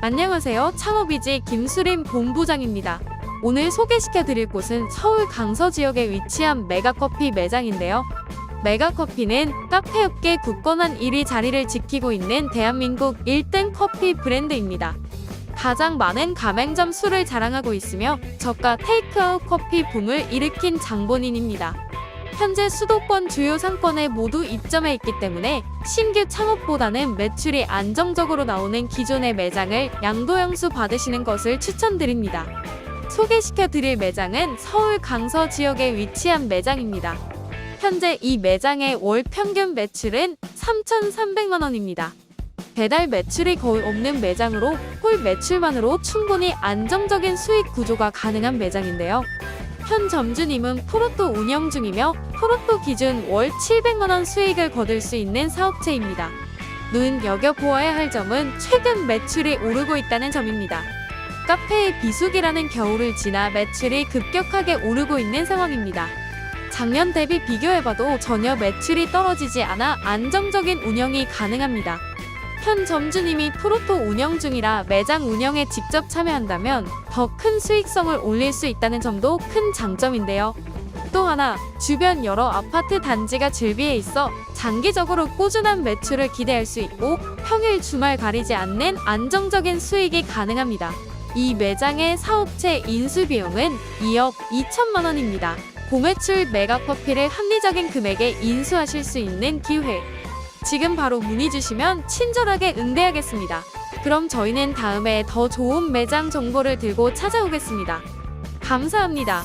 안녕하세요. 창업이지 김수림 본부장입니다. 오늘 소개시켜 드릴 곳은 서울 강서 지역에 위치한 메가커피 매장인데요. 메가커피는 카페업계 굳건한 1위 자리를 지키고 있는 대한민국 1등 커피 브랜드입니다. 가장 많은 가맹점 수를 자랑하고 있으며 저가 테이크아웃 커피 붐을 일으킨 장본인입니다. 현재 수도권 주요 상권에 모두 입점해 있기 때문에 신규 창업보다는 매출이 안정적으로 나오는 기존의 매장을 양도양수 받으시는 것을 추천드립니다. 소개시켜 드릴 매장은 서울 강서 지역에 위치한 매장입니다. 현재 이 매장의 월 평균 매출은 3,300만 원입니다. 배달 매출이 거의 없는 매장으로 홀 매출만으로 충분히 안정적인 수익 구조가 가능한 매장인데요. 현 점주님은 프로토 운영 중이며 프로토 기준 월 700만 원 수익을 거둘 수 있는 사업체입니다. 눈 여겨보아야 할 점은 최근 매출이 오르고 있다는 점입니다. 카페의 비수기라는 겨울을 지나 매출이 급격하게 오르고 있는 상황입니다. 작년 대비 비교해봐도 전혀 매출이 떨어지지 않아 안정적인 운영이 가능합니다. 현 점주님이 프로토 운영 중이라 매장 운영에 직접 참여한다면 더 큰 수익성을 올릴 수 있다는 점도 큰 장점인데요. 또 하나, 주변 여러 아파트 단지가 즐비해 있어 장기적으로 꾸준한 매출을 기대할 수 있고 평일 주말 가리지 않는 안정적인 수익이 가능합니다. 이 매장의 사업체 인수 비용은 2억 2천만 원입니다. 고매출 메가커피를 합리적인 금액에 인수하실 수 있는 기회. 지금 바로 문의 주시면 친절하게 응대하겠습니다. 그럼 저희는 다음에 더 좋은 매장 정보를 들고 찾아오겠습니다. 감사합니다.